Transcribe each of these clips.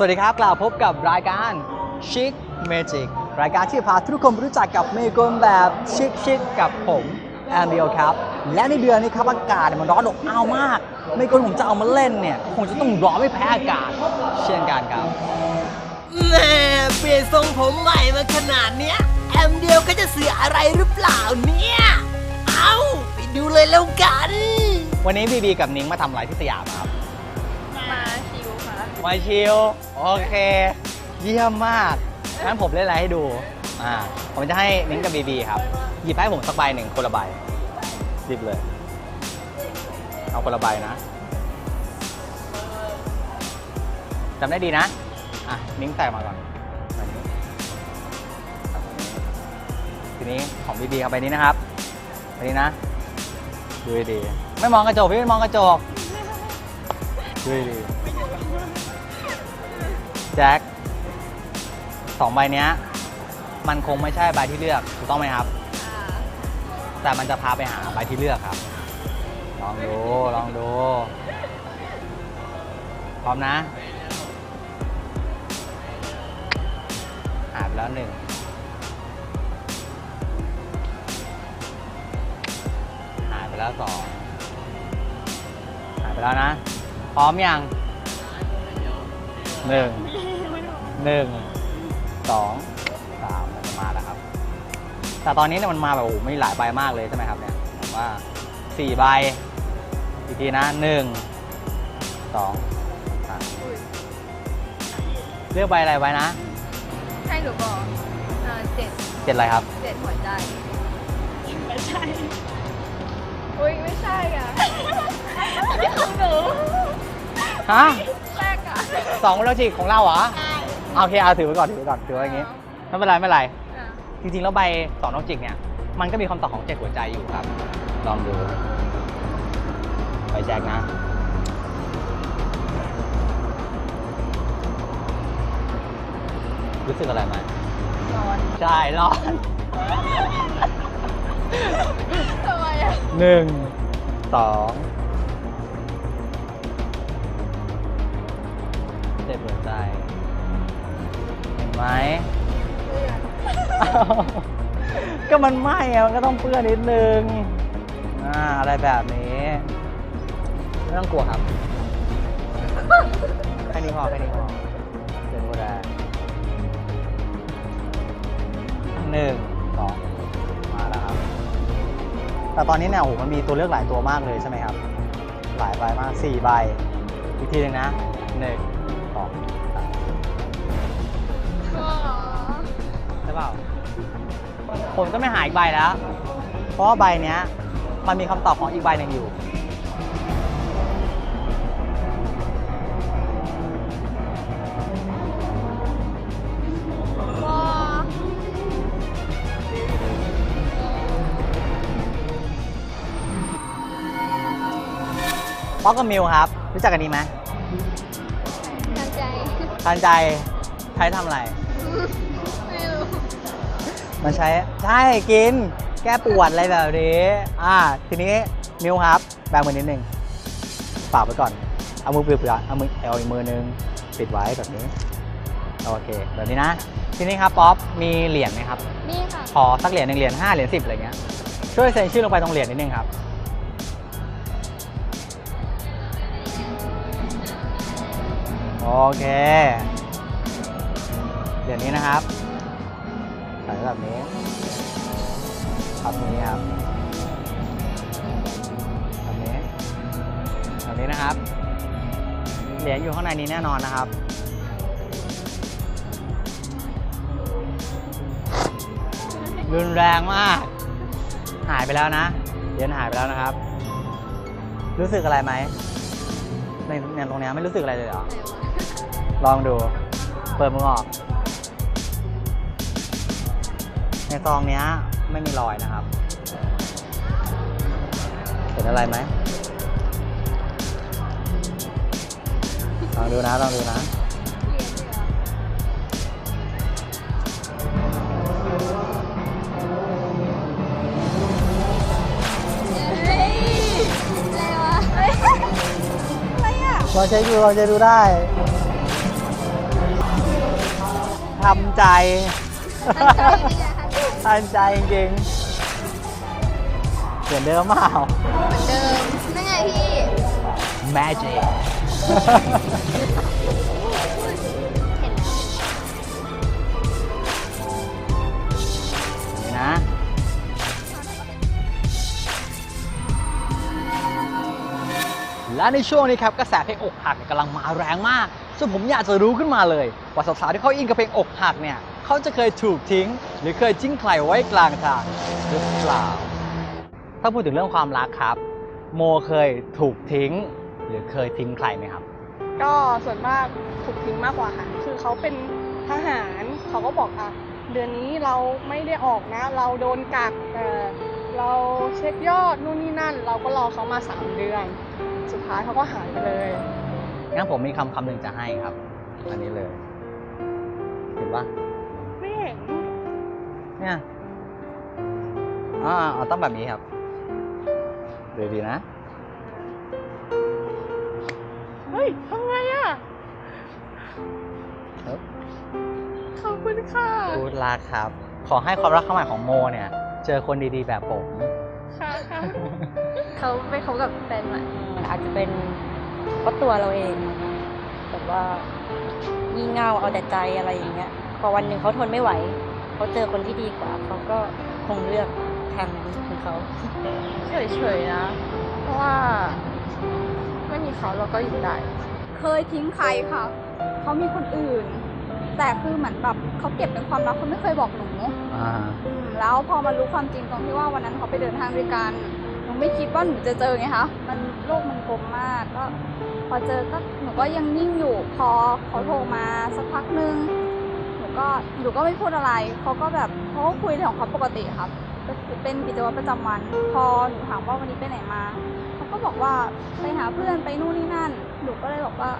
สวัสดีครับ กล่าวพบกับรายการ Chic Magic รายการที่พาทุกคนรู้จักกับเมกลแบบชิคชิคๆกับผมแอนเดียวครับ และในเดือนนี้ครับอากาศเนี่ยมันร้อนอบอ้าวมาก เมกลผมจะเอามาเล่นเนี่ยคงจะต้องร้อนไม่แพ้อากาศ เช่นกันครับแม่เปลี่ยนทรงผมใหม่มาขนาดเนี้ยแอมเดียวก็จะเสืออะไรหรือเปล่าเนี่ย เอาไปดูเลยแล้วกัน วันนี้บีบีกับนิ้งมาทำอะไรที่สยามครับมาชิวค่ะ มาชิลโอเค เยี่ยมมากงั้นผมเล่นอะไรให้ดูอ่าผมจะให้นิ้งกับบีบีครับ หยิบให้ผมสักใบหนึ่งคนละใบหยิบเลย เอาคนละใบนะจำได้ดีนะ อะนิ้งใส่มาก่อนทีนี้ของบีบีครับใบนี้นะครับใบนี้นะ ดูดี ไม่มองกระจกพี่ไม่มองกระจกดูดี 2 ใบนี้มันคงไม่ใช่ใบที่เลือกถูกต้องไหมครับ แต่มันจะพาไปหาใบที่เลือกครับ ลองดูลองดูพร้อมนะหายไปแล้วหนึ่งหายไปแล้วสองหายไปแล้วนะ พร้อมยังหนึ่งหนึ่ง สองสามมันจะมาแล้วครับ แต่ตอนนี้เนี่ยมันมาแบบโอ้โหไม่หลายใบมากเลยใช่ไหมครับเนี่ยผมว่าสี่ใบอีกทีนะหนึ่งสองสามเลือกใบอะไรไว้นะให้หนูบอกอ่าเจ็ดเจ็ดอะไรครับ เจ็ดหัวใจไม่ใช่อุ้ยไม่ใช่อะอันนี้ของหนูฮะแรกอะสองโลจิกของเราเหรอ ใช่ โอเคเอาถือไว้ก่อนถือไว้ก่อนถือไว้อย่างงี้ไม่เป็นไรไม่เป็นไร อะจริงๆ แล้วใบสองนกจิกเนี่ย มันก็มีคำตอบของเจ็ดหัวใจอยู่ครับ ลองดู ไปแจกนะ รู้สึกอะไรไหมร้อนใช่ร้อน ทำไมอะหนึ่งสองเจ็บหัวใจเห็น ไหม ก็มันไหม้อะมันก็ต้องเปื้อนนิดนึงอ่าอะไรแบบนี้ ไม่ต้องกลัวครับ แค่นี้พอแค่นี้พอเดี๋ยวดูแลหนึ่งสองมาแล้วครับ แต่ตอนนี้เนี่ยโอ้โหมันมีตัวเลือกหลายตัวมากเลยใช่ไหมครับ หลายใบมากสี่ใบ อีกทีหนึ่งนะหนึ่งสองสามอ๋อ ใช่เปล่า ผมก็ไม่หาอีกใบแล้ว เพราะว่าใบเนี้ย มันมีคำตอบของอีกใบหนึ่งอยู่ว้าป๊อกกับมิวครับ รู้จักกันดีไหม ทันใจ ทันใจ ใช้ทำอะไร ไม่รู้มันใช้ใช่กิน แก้ปวดอะไรแบบนี้ อ่า ทีนี้มิวครับแบมือนิดนึงฝากไว้ก่อน เอามือเปลี่ยนเอามือเอาอีกมือนึงปิดไว้แบบนี้ โอเค แบบนี้นะ ทีนี้ครับป๊อปมีเหรียญไหมครับ นี่ค่ะ ขอสักเหรียญหนึ่งเหรียญห้าเหรียญสิบอะไรเงี้ย ช่วยเซ็นชื่อลงไปตรงเหรียญนิดนึงครับ โอเค เหรียญนี้นะครับใส่แบบนี้ครับนี้ครับแบบนี้แบบนี้นะครับ เหรียญอยู่ข้างในนี้แน่นอนนะครับรุนแรงมาก หายไปแล้วนะเหรียญหายไปแล้วนะครับ รู้สึกอะไรไหมในเนี่ยตรงนี้ไม่รู้สึกอะไรเลยเหรอลองดู เปิดมือออก ในซองเนี้ยไม่มีรอยนะครับ เห็นอะไรไหมลองดูนะลองดูนะเฮ้ยอะไรวะเฮ้ยอะไรอะลองเช็คดูลองเช็คดูได้ใจตั้งใจ จริงๆนะคะตั้งใจจริงๆเหมือนเดิมเปล่าเหมือนเดิมนั่นไงพี่ magic เห็นแล้วนี่นะและในช่วงนี้ครับกระแสเพลงอกหักเนี่ยกำลังมาแรงมากจนผมอยากจะรู้ขึ้นมาเลย ว่าสาวๆที่เขาอินกับเพลงอกหักเนี่ย เขาจะเคยถูกทิ้ง หรือเคยทิ้งใครไว้กลางทางหรือเปล่า ถ้าพูดถึงเรื่องความรักครับ โมเคยถูกทิ้ง หรือเคยทิ้งใครไหมครับ ก็ส่วนมากถูกทิ้งมากกว่าค่ะ คือเขาเป็นทหารเขาก็บอกอะเดือนนี้เราไม่ได้ออกนะ เราโดนกักเอ่อเราเช็คยอดนู่นนี่นั่น เราก็รอเขามาสามเดือน สุดท้ายเขาก็หายไปเลยงั้นผมมีคำคำหนึ่งจะให้ครับ อันนี้เลยเห็นปะไม่เห็น เนี่ยอ่าเอาต้องแบบนี้ครับดูดีนะ เฮ้ยทำไงอะครับ ขอบคุณค่ะพูดรักครับ ขอให้ความรักครั้งใหม่ของโมเนี่ย เจอคนดีๆแบบผม ค่ะค่ะเขาไปคบกับแฟนใหม่อาจจะเป็นเพราะตัวเราเองแบบว่างี่เง่าเอาแต่ใจอะไรอย่างเงี้ย พอวันหนึ่งเขาทนไม่ไหว เขาเจอคนที่ดีกว่า เขาก็คงเลือกทางนั้นของเขาเฉยๆนะ เพราะว่า ไม่มีเขาเราก็อยู่ได้ เคยทิ้งใครค่ะ เขามีคนอื่น แต่คือเหมือนแบบเขาเก็บเป็นความลับเขาไม่เคยบอกหนูอ่าอืมแล้วพอมารู้ความจริงตรงที่ว่าวันนั้นเขาไปเดินทางด้วยกัน หนูไม่คิดว่าหนูจะเจอไงคะ มันโลกมันกลมมากก็ พอเจอก็หนูก็ยังนิ่งอยู่ พอเขาโทรมาสักพักหนึ่งหนู ก็หนูก็ไม่พูดอะไร เขาก็แบบเขาก็คุยเรื่องของเขาปกติครับ เป็นกิจวัตรประจำวัน พอหนูถามว่าวันนี้ไปไหนมาเขาก็บอกว่าไปหาเพื่อนไปนู่นนี่นั่น หนูก็เลยบอกว่า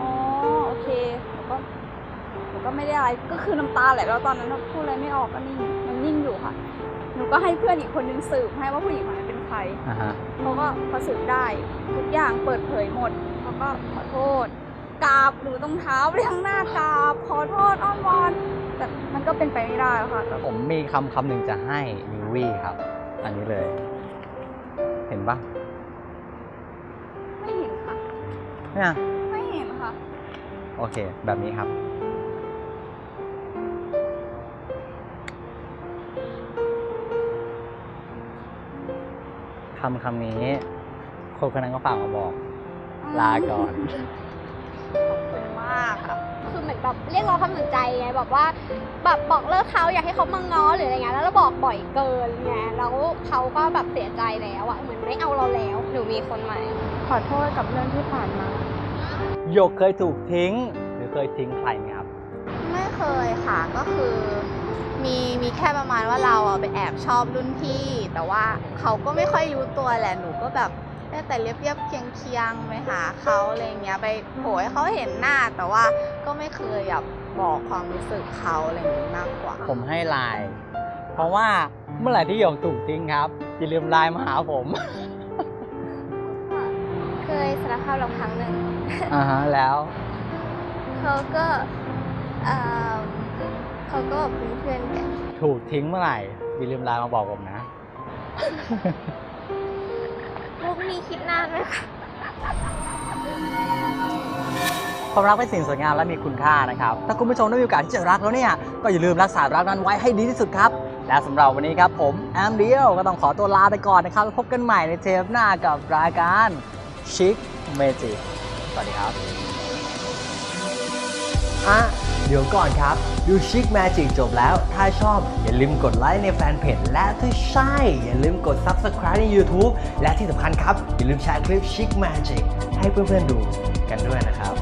อ๋อโอเคหนูก็หนูก็ไม่ได้อะไรก็คือน้ำตาไหลแล้วตอนนั้นพูดอะไรไม่ออกก็นิ่งยังนิ่งอยู่ค่ะ หนูก็ให้เพื่อนอีกคนนึงสืบให้ว่าผู้หญิงคนนั้นเป็นใครอ่าฮะเขาก็พอสืบได้ทุกอย่างเปิดเผยหมดเขาก็ขอโทษ กราบหนูตรงเท้าไปทั้งหน้ากราบขอโทษอ้อนวอนแต่มันก็เป็นไปไม่ได้ค่ะแต่ผมมีคำคำหนึ่งจะให้ยูวี่ครับ อันนี้เลย เห็นปะไม่เห็นค่ะเนี่ยไม่เห็นค่ะ โอเค แบบนี้ครับ คำคำนี้คนคนนั้นก็ฝากมาบอก ลาก่อน แบบเรียกร้องความสนใจไงแบบว่าแบบบอกเลิกเขาอยากให้เขามาง้อหรืออะไรเงี้ยแล้วเราบอกบ่อยเกินไงแล้วเขาก็แบบเสียใจแล้วอะเหมือนไม่เอาเราแล้วหนูมีคนใหม่ ขอโทษกับเรื่องที่ผ่านมาหยกเคยถูกทิ้ง หรือเคยทิ้งใครไหมครับ ไม่เคยค่ะก็คือมีมีแค่ประมาณว่าเราอะไปแอบชอบรุ่นพี่ แต่ว่าเขาก็ไม่ค่อยรู้ตัวแหละหนูก็แบบ ได้แต่เรียบเรียบๆเคียงเคียงๆไปหาเขาอะไรเงี้ยไปโผล่ให้เขาเห็นหน้าแต่ว่าก็ไม่เคยแบบบอกความรู้สึกเขาอะไรอย่างนี้มากกว่า ผมให้ไลน์เพราะว่าเมื่อไหร่ที่หยกถูกทิ้งครับอย่าลืมไลน์มาหาผม เคยสารภาพเราครั้งหนึ่งอ่าฮะแล้วเขาก็เอ่อเขาก็เป็นเพื่อนกัน ถูกทิ้งเมื่อไหร่อย่าลืมไลน์มาบอกผมนะมุก นี้คิดนานไหมคะความรักเป็นสิ่งสวยงามและมีคุณค่านะครับ ถ้าคุณผู้ชมได้มีโอกาสที่จะรักแล้วเนี่ย ก็อย่าลืมรักษารักนั้นไว้ให้ดีที่สุดครับ และสำหรับวันนี้ครับผมแอมเดียวก็ต้องขอตัวลาไปก่อนนะครับ พบกันใหม่ในเทปหน้ากับรายการชิคเมจิสวัสดีครับอะ เดี๋ยวก่อนครับดูชิคแมจิกจบแล้ว ถ้าชอบอย่าลืมกดไลค์ในแฟนเพจและถ้าใช่ อย่าลืมกด Subscribe ใน YouTube และที่สำคัญครับ อย่าลืมแชร์คลิปชิคแมจิกให้เพื่อนๆดูกันด้วยนะครับ